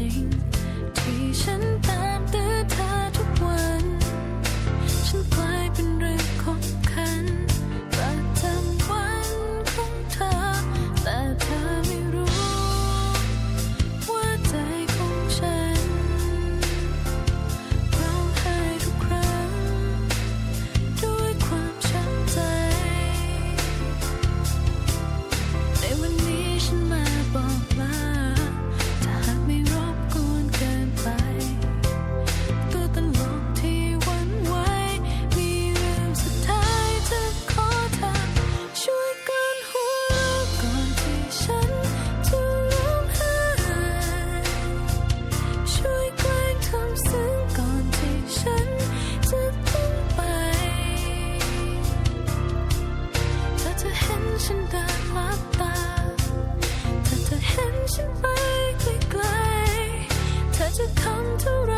everything ฉันเดินลับตาถ้าเธอเห็นฉันไปไกลๆเธอจะทำทุ